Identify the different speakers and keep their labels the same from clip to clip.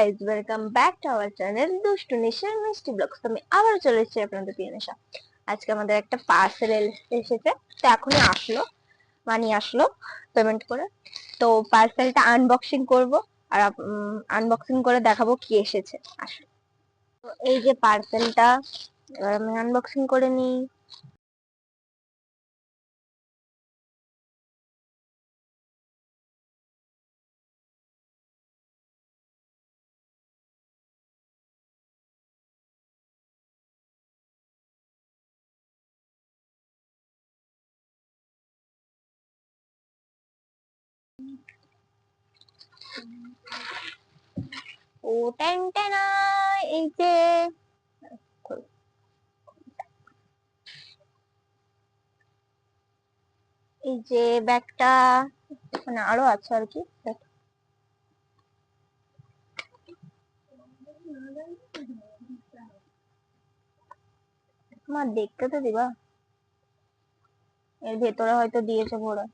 Speaker 1: Guys welcome back to our channel দুষ্টু নিশার মিষ্টি ব্লগস তো আমি আবার চলে এসেছি আপনাদের প্রিয় নেশা। আজকে আমাদের একটা পার্সেল এসেছে, তো এখনই আসলো, মানি আসলো পেমেন্ট করে। তো পার্সেলটা আনবক্সিং করব, আর আনবক্সিং করে দেখাবো কি এসেছে। আসলে। তো এই যে পার্সেলটা আমি আনবক্সিং করে নিই। ও টেন এই যে এই যে ব্যাগটা মানে আরও আছে আর কি মা দেখতে তো দিবা এর ভেতরে হয়তো দিয়েছে ভরে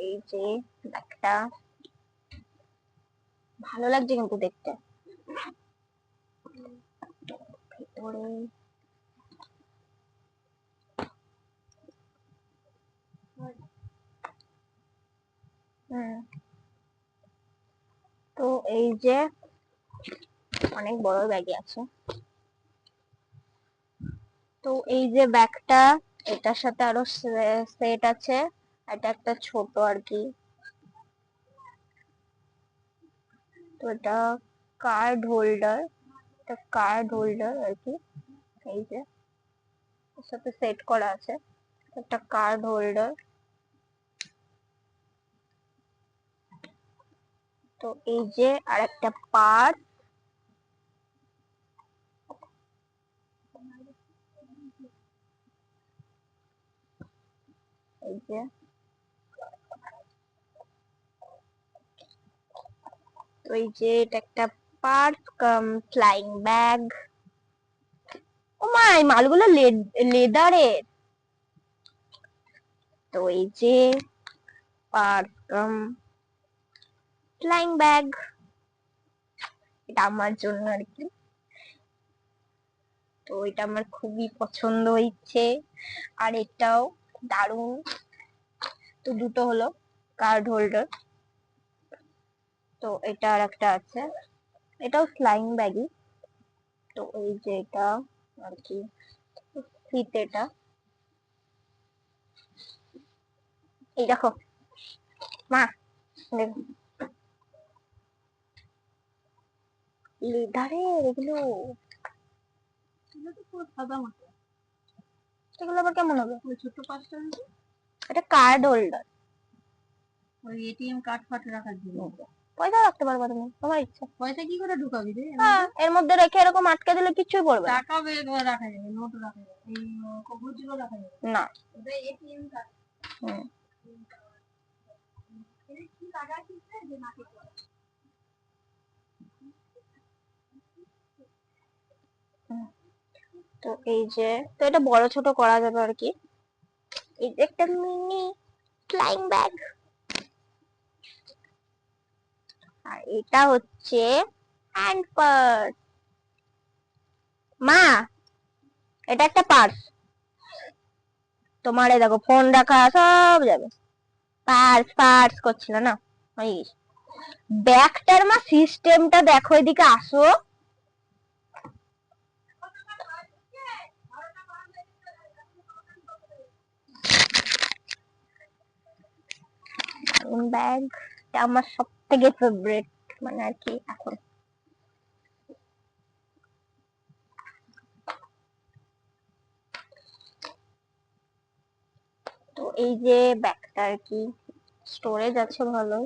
Speaker 1: এই যে ব্যাগটা ভালো লাগছে কিন্তু দেখতে। ভেতরে তো এই যে অনেক বড় ব্যাগে আছে। তো এই যে ব্যাগটা এটার সাথে আরও সেট আছে। এটা একটা ছোট আর কি তো এটা কার্ড হোল্ডার এটা কার্ড হোল্ডার আর কি এই যে সাথে সেট করা আছে। একটা কার্ড হোল্ডার তো এই যে আর একটা পার্ট এই যে। এই যে এটা একটা পার্ক কাম ফ্লাইং ব্যাগ ও মা, এই মালগুলো লেদারের তো এই যে পার্ক ফ্লাইং ব্যাগ এটা আমার জন্য আর কি। তো এটা আমার খুবই পছন্দ হয়েছে। আর এটাও দারুণ। তো দুটো হলো কার্ড হোল্ডার তো এটা আর একটা আছে। এটাও ফ্লাইং ব্যাগই তো এই যে এটা আর কি ফিত এটা। এই দেখো মা দেখো। এগুলো এগুলো আবার কেমন হবে?
Speaker 2: ওই ছোট্ট পাঁচটা
Speaker 1: এটা কার্ড হোল্ডার
Speaker 2: ওই এটিএম কার্ড ফাট রাখার জন্য।
Speaker 1: পয়সা রাখতে পারবা তুমি তোমার ইচ্ছা।
Speaker 2: পয়সা কি করে ঢুকাবি রে?
Speaker 1: হ্যাঁ এর মধ্যে রেখে এরকম আটকে দিলে কিছুই পড়বে না।
Speaker 2: টাকা বের করে রাখা যাবে নোট রাখা যাবে এই কবুতরও রাখা যাবে।
Speaker 1: না।
Speaker 2: ওটা এটিএম কার্ড।
Speaker 1: হুম।
Speaker 2: কি লাগাচ্ছিস রে যে পড়ে?
Speaker 1: তো এই যে তো এটা বড় ছোট করা যাবে আর কি। এই যে একটা মিনি ফ্লাইং ব্যাগ আর এটা হচ্ছে হ্যান্ড পার্স মা, এটা একটা পার্স তোমার দেখো ফোন রাখা সব যাবে। পার্স পার্স করছিল না ব্যাগটার মা সিস্টেমটা দেখো এদিকে আসো। দারুণ ব্যাগ আমার সব থেকে ফেভারিট মানে আর কি এখন। তো এই যে ব্যাগটা আর কি স্টোরেজ আছে ভালো।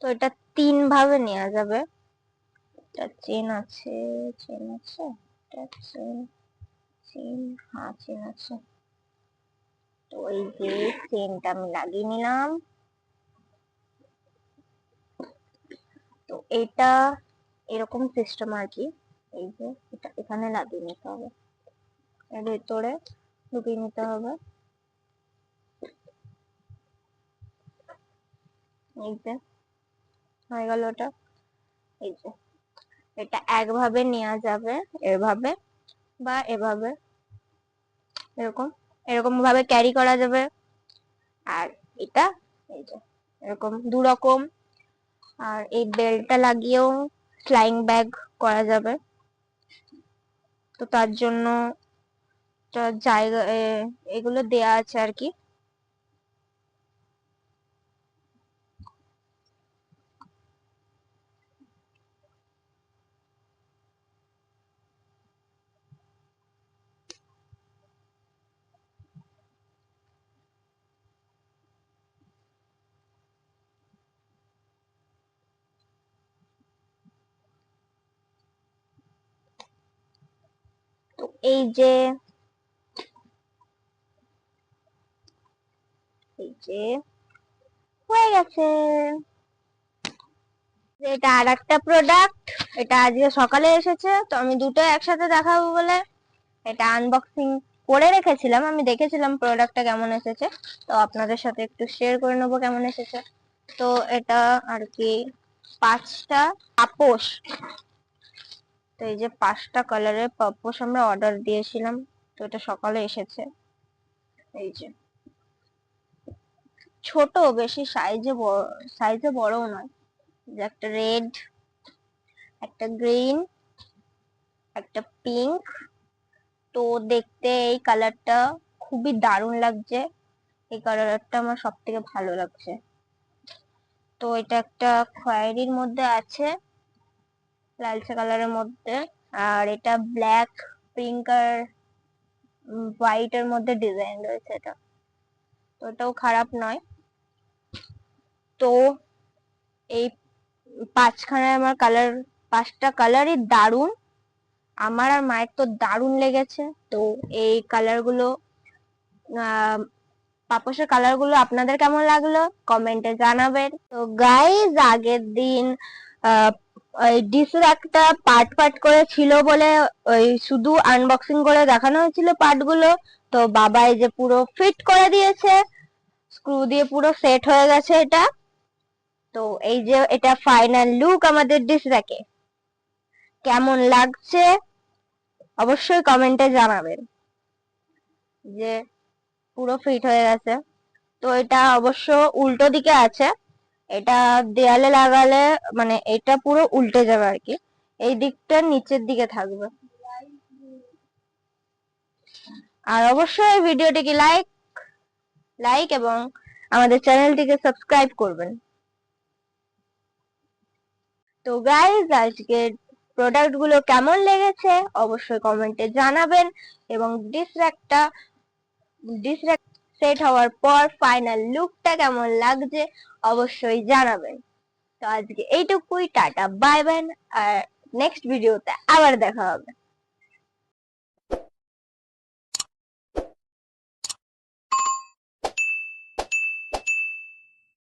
Speaker 1: তো এটা তিন ভাবে নেওয়া যাবে। এটা চেন আছে চেন আছে এটা চেন চেন হ্যাঁ চেন আছে। তো এই যে চেনটা আমি লাগিয়ে নিলাম। তো এটা এরকম সিস্টেম আর কি, এই যে এটা এখানে লাগিয়ে নিতে হবে। এর ভিতরে ঢুকিয়ে নিতে হবে। এই যে, হয়ে গেল ওটা। এই যে। এটা একভাবে নেওয়া যাবে, এভাবে বা এভাবে। এরকম এরকম ভাবে ক্যারি করা যাবে। আর এটা, এই যে, এরকম দু রকম আর এই বেল্টটা লাগিয়েও ফ্লাইং ব্যাগ করা যাবে। তো তার জন্য জায়গা এগুলো দেয়া আছে আর কি তো এই যে এই যে, হয়ে গেছে। এটা আর একটা প্রোডাক্ট এটা আজকে সকালে এসেছে, তো আমি দুটো একসাথে দেখাবো বলে এটা আনবক্সিং করে রেখেছিলাম। আমি দেখেছিলাম প্রোডাক্টটা কেমন এসেছে, তো আপনাদের সাথে একটু শেয়ার করে নেব কেমন এসেছে। তো এটা আর কি পাঁচটা আপোষ। তো এই যে পাঁচটা কালারের পাপোশ আমরা অর্ডার দিয়েছিলাম, তো এটা সকালে এসেছে। এই যে। ছোট বেশি সাইজে বড় সাইজে বড়ও নয়। যে একটা রেড একটা গ্রিন একটা পিঙ্ক তো দেখতে এই কালারটা খুবই দারুণ লাগছে। এই কালারটা আমার সব থেকে ভালো লাগছে। তো এটা একটা খয়েরির মধ্যে আছে। লালচে কালারের মধ্যে। আর এটা ব্ল্যাক পিঙ্ক আর হোয়াইট এর মধ্যে ডিজাইন রয়েছে এটা। তো এটাও খারাপ নয়। তো এই পাঁচখানায় আমার কালার পাঁচটা কালারই দারুণ। আমার আর মায়ের তো দারুণ লেগেছে। তো এই কালারগুলো আহ, পাপোশের কালারগুলো আপনাদের কেমন লাগল? কমেন্টে জানাবেন। তো গাইজ আগের দিন ওই একটা পার্ট পার্ট করে ছিল বলে ওই শুধু আনবক্সিং করে দেখানো হয়েছিল পার্টগুলো তো বাবা এই যে পুরো ফিট করে দিয়েছে স্ক্রু দিয়ে পুরো সেট হয়ে গেছে এটা। তো এই যে এটা ফাইনাল লুক আমাদের ডিস র্যাকে কেমন লাগছে? অবশ্যই কমেন্টে জানাবেন। যে পুরো ফিট হয়ে গেছে। তো এটা অবশ্য উল্টো দিকে আছে। এটা দেয়ালে লাগালে মানে এটা পুরো উল্টে যাবে আর কি। এই দিকটা নিচের দিকে থাকবে। আর অবশ্যই ভিডিওটিকে লাইক লাইক এবং আমাদের চ্যানেলটিকে সাবস্ক্রাইব করবেন। তো গাইজ আজকের প্রোডাক্টগুলো কেমন লেগেছে? অবশ্যই কমেন্টে জানাবেন এবং ডিসর্যাক্টটা ডিসর্যাক্ট সেট হওয়ার পর ফাইনাল লুকটা কেমন লাগছে অবশ্যই জানাবেন। তো আজকে এইটুকুই, টাটা বাই বাই আর নেক্সট ভিডিওতে আবার দেখা হবে।